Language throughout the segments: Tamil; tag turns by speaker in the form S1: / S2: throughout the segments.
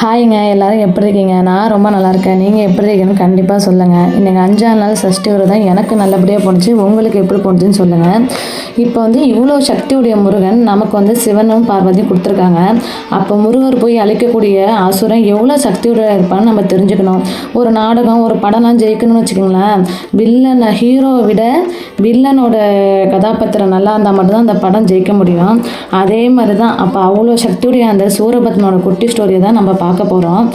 S1: ஹாய்ங்க எல்லோரும் எப்படி இருக்கீங்க? நான் ரொம்ப நல்லா இருக்கேன். நீங்கள் எப்படி இருக்கீங்கன்னு கண்டிப்பாக சொல்லுங்கள் இன்றைக்கி அஞ்சாம் நாள் சஷ்டி விரதம். எனக்கு நல்லபடியாக போணுச்சு. உங்களுக்கு எப்படி போணுச்சுன்னு சொல்லுங்கள் இப்போ வந்து இவ்வளோ சக்தியுடைய முருகன் நமக்கு வந்து சிவனும் பார்வதியும் கொடுத்துருக்காங்க. அப்போ முருகர் போய் அழிக்கக்கூடிய அசுரன் எவ்வளோ சக்தியுடைய இருப்பான்னு நம்ம தெரிஞ்சுக்கணும். ஒரு நாடகம் ஒரு படம்லாம் ஜெயிக்கணும்னு வச்சுக்கோங்களேன். வில்லன் ஹீரோவை விட வில்லனோட கதாபாத்திரம் நல்லா இருந்தால் மட்டும்தான் அந்த படம் ஜெயிக்க முடியும். அதே மாதிரி தான் அப்போ அவ்வளோ சக்தியுடைய அந்த சூரபத்மனோட குட்டி ஸ்டோரியை தான் நம்ம பார்க்க போகிறோம்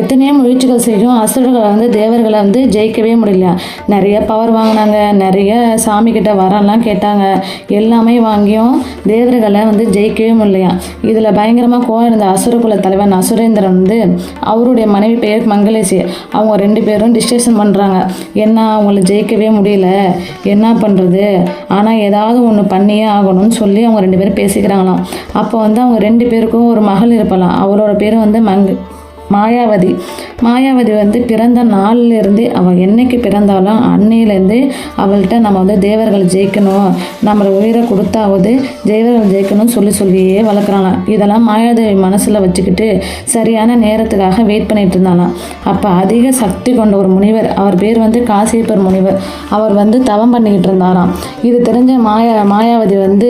S1: எத்தனையோ முயற்சிகள் செய்யும் அசுரர்களை வந்து தேவர்களை வந்து ஜெயிக்கவே முடியல. நிறைய பவர் வாங்கினாங்க. நிறைய சாமி கிட்ட கேட்டாங்க. எல்லாமே வாங்கியும் தேவர்களை வந்து ஜெயிக்கவே முடியலையா? இதில் பயங்கரமாக கோவம் இருந்த அசுரகுல தலைவன் அசுரேந்திரன் வந்து அவருடைய மனைவி பெயர் மங்களேசி. அவங்க ரெண்டு பேரும் டிஸ்கஷன் பண்ணுறாங்க என்ன அவங்கள ஜெயிக்கவே முடியல? என்ன பண்ணுறது ஆனால் ஏதாவது ஒன்று பண்ணியே ஆகணும்னு சொல்லி அவங்க ரெண்டு பேரும் பேசிக்கிறாங்களாம். அப்போ வந்து அவங்க ரெண்டு பேருக்கும் ஒரு மகள் இருப்பலாம். அவளோட பேர் வந்து மங்க மாயாவதி. மாயாவதி வந்து பிறந்த நாள்லேருந்து அவள் என்னைக்கு பிறந்தாலும் அன்னையிலேருந்து அவள்கிட்ட நம்ம வந்து தேவர்கள் ஜெயிக்கணும் நம்மளை உயிரை கொடுத்தாவது தேவர்கள் ஜெயிக்கணும்னு சொல்லி சொல்லியே வளர்க்குறாங்களாம் இதெல்லாம் மாயாதேவி மனசில் வச்சுக்கிட்டு சரியான நேரத்துக்காக வெயிட் பண்ணிகிட்டு இருந்தாலாம் அப்போ அதிக சக்தி கொண்ட ஒரு முனிவர் அவர் பேர் வந்து காசியப்பர் முனிவர். அவர் வந்து தவம் பண்ணிக்கிட்டு இருந்தாராம். இது தெரிஞ்ச மாயா மாயாவதி வந்து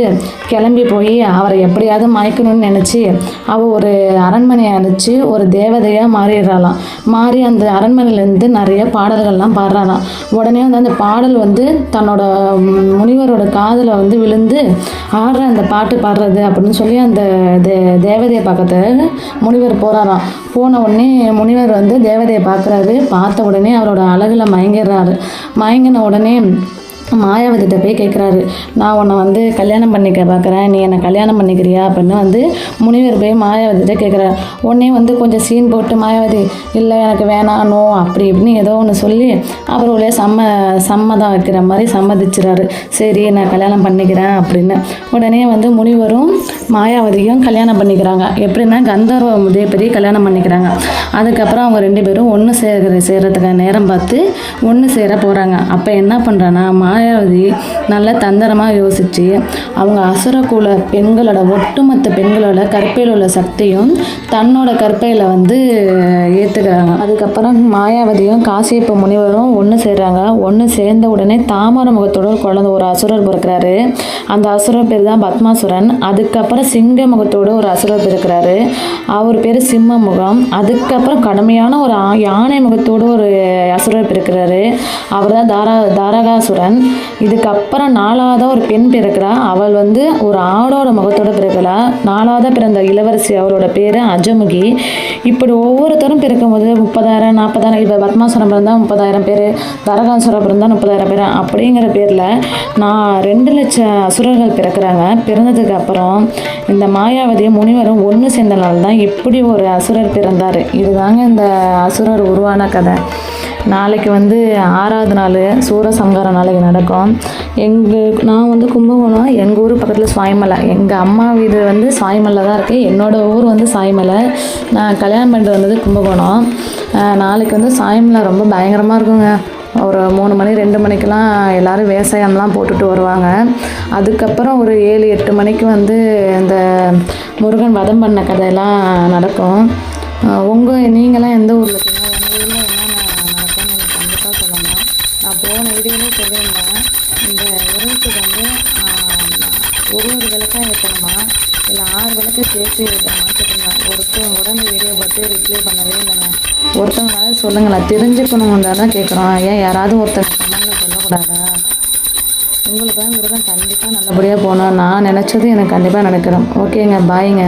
S1: கிளம்பி போய் அவரை எப்படியாவது மயக்கணும்னு நினச்சி அவள் ஒரு அரண்மனையை அழைச்சி ஒரு தேவதை நிறையா மாறிடுறாளாம். மாறி அந்த அரண்மனையிலேருந்து நிறைய பாடல்கள்லாம் பாடுறாளாம். உடனே வந்து அந்த பாடல் வந்து தன்னோட முனிவரோட காதில் வந்து விழுந்து ஆடுற அந்த பாட்டு பாடுறது அப்படின்னு சொல்லி அந்த தே தேவதையை பார்க்கறது முனிவர் போகிறாராம் போன உடனே முனிவர் வந்து தேவதையை பார்க்குறாரு. பார்த்த உடனே அவரோட அழகில் மயங்கிடுறாரு. மயங்கின உடனே மாயாவதிட்ட போய் கேட்குறாரு நான் உன்னை வந்து கல்யாணம் பண்ணிக்க பார்க்குறேன் நீ என்னை கல்யாணம் பண்ணிக்கிறியா அப்படின்னு வந்து முனிவர் போய் மாயாவதிட்ட கேட்குறாரு உடனே வந்து கொஞ்சம் சீன் போட்டு மாயாவதி இல்லை எனக்கு வேணாம் நோ அப்படி இப்படின்னு ஏதோ ஒன்று சொல்லி அவருடைய சம்ம சம்மதம் வைக்கிற மாதிரி சம்மதிச்சுறாரு. சரி நான் கல்யாணம் பண்ணிக்கிறேன் அப்படின்னு. உடனே வந்து முனிவரும் மாயாவதியும் கல்யாணம் பண்ணிக்கிறாங்க. எப்படின்னா கந்தர்வ முதேபதி கல்யாணம் பண்ணிக்கிறாங்க. அதுக்கப்புறம் அவங்க ரெண்டு பேரும் ஒன்று சேர்கிற சேர்கிறதுக்கான நேரம் பார்த்து ஒன்று சேர போகிறாங்க அப்போ என்ன பண்ணுறான்னா மாயாவதி நல்ல தந்திரமாக யோசித்து அவங்க அசுரகுல பெண்களோட ஒட்டுமொத்த பெண்களோட கற்பையில் உள்ள சக்தியும் தன்னோட கற்பையில் வந்து ஏற்றுக்கிறாங்க அதுக்கப்புறம் மாயாவதியும் காசியப்ப முனிவரும் ஒன்று சேர்றாங்க. ஒன்று சேர்ந்த உடனே தாமர முகத்தோட ஒரு ஒரு அசுரர் பிறக்கிறாரு. அந்த அசுரர் பேர் தான் பத்மாசுரன். அதுக்கப்புறம் சிங்க முகத்தோட ஒரு அசுரர் பிறக்கிறாரு. அவர் பேர் சிம்ம முகம். அதுக்கப்புறம் கடுமையான ஒரு யானை முகத்தோடு ஒரு அசுரர் பிறக்கிறாரு. அவர் தான் தாரா தாரகாசுரன். இதுக்கப்புறம் நாலாவதா ஒரு பெண் பிறக்கிறா. அவள் வந்து ஒரு ஆடோட முகத்தோட பிறக்கிறா நாலாவதா பிறந்த இளவரசி அவரோட பேர் அஜமுகி. இப்படி ஒவ்வொருத்தரும் பிறக்கும்போது முப்பதாயிரம் நாற்பதாயிரம் இப்போ பத்மாசுரம் பிறந்தால் முப்பதாயிரம் பேர் தரகாசுரம் பிறந்தால் முப்பதாயிரம் பேர் அப்படிங்கிற பேரில் நான் ரெண்டு லட்சம் அசுரர்கள் பிறக்கிறாங்க. பிறந்ததுக்கு அப்புறம் இந்த மாயாவதி முனிவரும் ஒன்று சேர்ந்தனால தான் இப்படி ஒரு அசுரர் பிறந்தார். இதுதாங்க இந்த அசுரர் உருவான கதை. நாளைக்கு வந்து ஆறாவது நாள் சூரசம்ஹார நாளைக்கு நடக்கும். எங்கள் நான் வந்து கும்பகோணம் எங்கள் ஊர் பக்கத்தில் சுவாய்மலை எங்கள் அம்மா வீடு வந்து சுவாய்மலை தான் இருக்குது என்னோடய ஊர் வந்து சாய்மலை. நான் கல்யாணம் பண்ணிட்டு வந்தது கும்பகோணம். நாளைக்கு வந்து சாய்மலை ரொம்ப பயங்கரமாக இருக்குங்க. ஒரு மூணு மணி ரெண்டு மணிக்கெலாம் எல்லோரும் விவசாயம்லாம் போட்டுட்டு வருவாங்க. அதுக்கப்புறம் ஒரு ஏழு எட்டு மணிக்கு வந்து இந்த முருகன் வதம் பண்ண கதையெல்லாம் நடக்கும். உங்கள் நீங்களாம் எந்த ஊரில் இருக்கீங்க? ஊரில் என்னென்ன நடக்கும்னு எனக்கு கண்டிப்பாக சொல்லணும் நான் போன வீடியோலே சொல்லியிருந்தேன். இந்த விரதத்துக்கு வந்து ஒரு ஒரு விளக்காக ஏற்றணுமா இல்லை ஆறு விளக்கு சேர்த்து ஏற்றணுமா ஒருத்தவங்க கூட வீடியோ பார்த்து ரிப்ளை பண்ணவே இல்லைங்க. ஒருத்தவங்களாவது சொல்லுங்களேன். தெரிஞ்சுக்கணும் தான் கேட்குறோம். ஏன் யாராவது ஒருத்தவங்க கமெண்டில் சொல்லக்கூடாதா? உங்களுக்கு தான் விரதம் கண்டிப்பாக நல்லபடியாக போகணும். நான் நினச்சது எனக்கு கண்டிப்பாக நடக்கிறோம் ஓகேங்க பாய்ங்க.